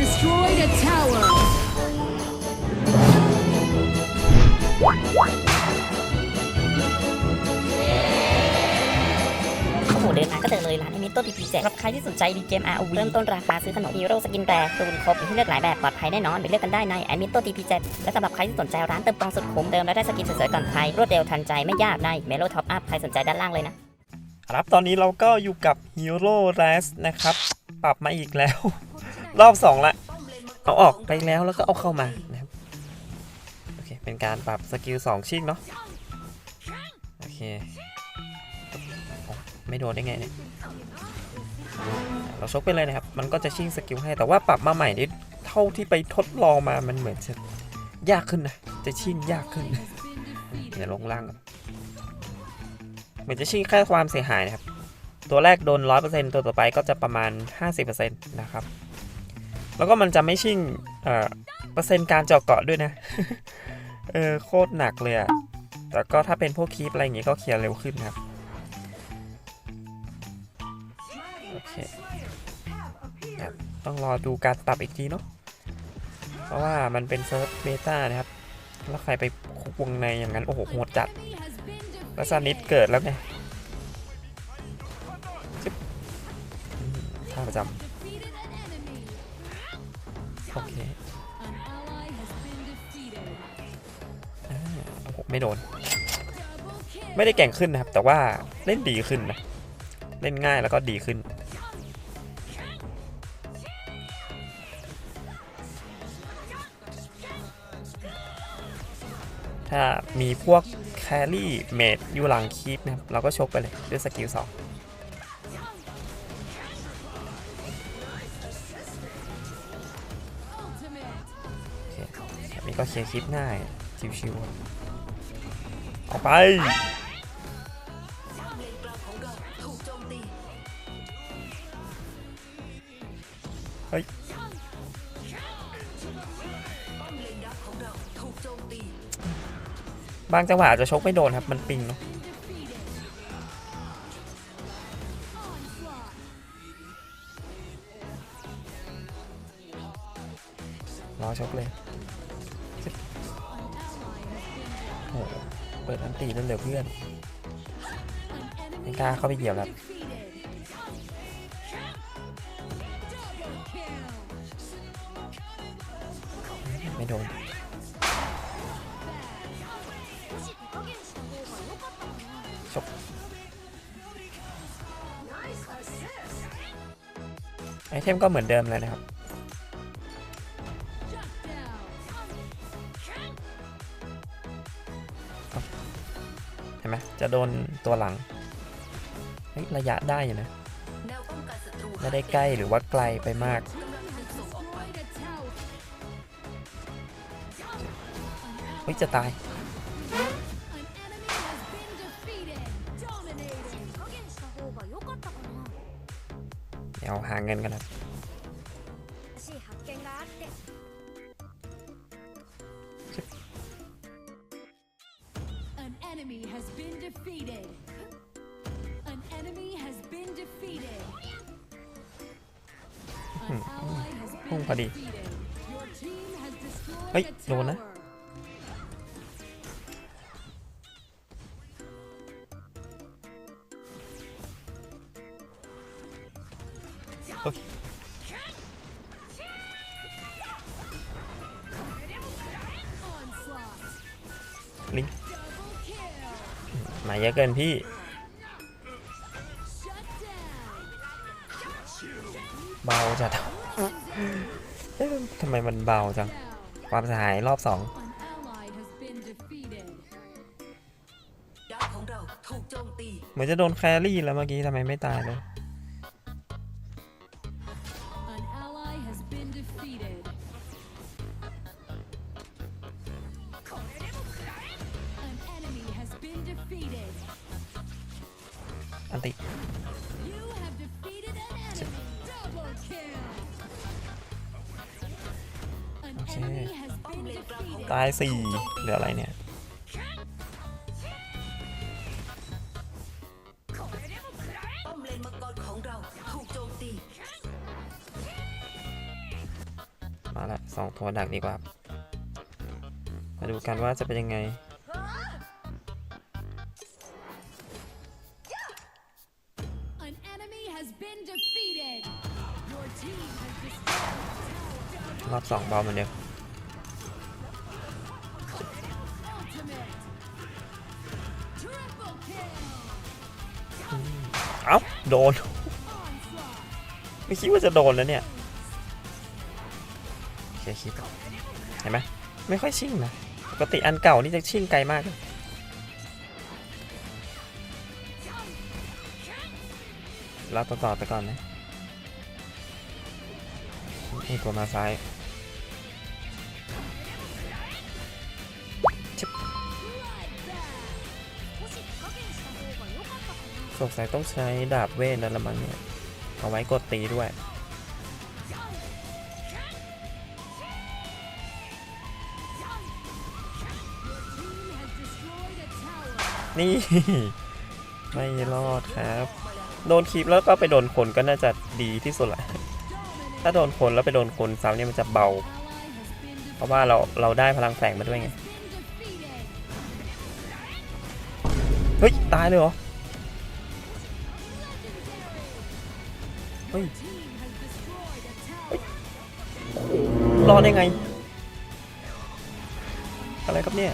destroyed a tower. โอ้โหเดินมาก็เจอเลยร้านไอมิโต้ดีพีเจ็ดสำหรับใครที่สนใจดีเกม ROV เริ่มต้นราคาซื้อขนมฮีโร่สกินแรร์ตูนครบมีให้เลือกหลายแบบปลอดภัยแน่นอนไปเลือกกันได้ในไอมิโต้ดีพีเจ็ดและสำหรับใครที่สนใจร้านเติมตังค์สุดคุ้มเติมแล้วได้สกินสวยๆก่อนใครรวดเร็วทันใจไม่ยากในเมโลท็อปอัพใครสนใจด้านล่างเลยนะครับตอนนี้เราก็อยู่กับ Hero r a s นะครับ ปรับมาอีกแล้ว รอบ2ละ เอาออกไปแล้วแล้วก็เอาเข้ามานะครับโอเคเป็นการปรับสกิล2ชิ่งเนาะโอเคไม่โดนได้ไงเนี่ยเราชกไปเลยนะครับ มันก็จะชิ่งสกิลให้ แต่ว่าปรับมาใหม่นี่เท่าที่ไปทดลองมา มันเหมือนจะยากขึ้นนะ จะชิ่งยากขึ้นเดี๋ยวลงล่างเหมือนจะชิ่งแค่ความเสียหายนะครับ ตัวแรกโดน 100%ตัวต่อไปก็จะประมาณ 50%นะครับ แล้วก็มันจะไม่ชิ่งเอ่อเปอร์เซ็นต์การเจาะเกาะด้วยนะ เออโคตรหนักเลยอะแต่ก็ถ้าเป็นพวกคีปอะไรอย่างงี้ก็เคลียร์เร็วขึ้นครับ โอเคต้องรอดูการปรับอีกทีเนาะ เพราะว่ามันเป็นเซิร์ฟเบต้านะครับ แล้วใครไปคุกวงในอย่างนั้น โอ้โหโหดจัด แล้วซานิดเกิดแล้วไงจึ๊บอืมท่าประจำ ไม่โดน ไม่ได้แก่งขึ้นนะครับ แต่ว่าเล่นดีขึ้นนะ เล่นง่ายแล้วก็ดีขึ้น ถ้ามีพวกแครี่เมดอยู่หลังคีปนะครับ เราก็ชกไปเลยด้วยสกิลสองโอเคแบบนี้ก็เคลียร์คลิปง่าย ชิวๆ ออกไปเฮ้ยบางจังหวะอาจจะชกไม่โดนครับ มันปิงเนาะรอชกเลย เปิดอันตีแล้วเหลือเพื่อนไม่กล้าเข้าไปเหยียบแล้วไม่โดนชกไอเทมก็เหมือนเดิมเลยนะครับ ห็นไหมจะโดนตัวหลังเฮ้ยระยะได้อยู่นะไม่ได้ใกล้หรือว่าไกลไปมากเฮ้ยจะตายเดี๋ยวหาเงินกันนะ พุ่งพอดี เฮ้ย โดนนะลิงมาเยอะเกินพี่เบาจัด เอ๊ะทำไมมันเบาจัง ความเสียหายรอบสอง An ally has been defeated. ดาวของเราถูกโจมตี เหมือนจะโดนแครี่แล้วเมื่อกี้ทำไมไม่ตายเลย An ally has been defeated. An enemy has been defeated. อันติ ตายสี่เหลืออะไรเนี่ย ป้อมเลนมังกรของเราถูกโจมตี มาละสองตัวดักดีกว่า มาดูกันว่าจะเป็นยังไง An enemy has been defeated. Your team has destroyed รอบสองเบาเหมือนเดิม เอ้าโดน ไม่คิดว่าจะโดนแล้วเนี่ยโอเคคิดเห็นไหมไม่ค่อยชิ่งนะปกติอันเก่านี่จะชิ่งไกลมากเลยเราต่อต่อไปก่อนนะนี่ตัวมาซ้าย สงสัยต้องใช้ดาบเวทนั่นละมั้งเนี่ย เอาไว้กดตีด้วย นี่ ไม่รอดครับ โดนคลิปแล้วก็ไปโดนคนก็น่าจะดีที่สุดแหละ ถ้าโดนคนแล้วไปโดนคนซ้ำเนี่ยมันจะเบา เพราะว่าเราเราได้พลังแฝงมาด้วยไง เฮ้ย ตายเลยเหรอ ฮ้ยรอดได้ไง อะไรครับเนี่ย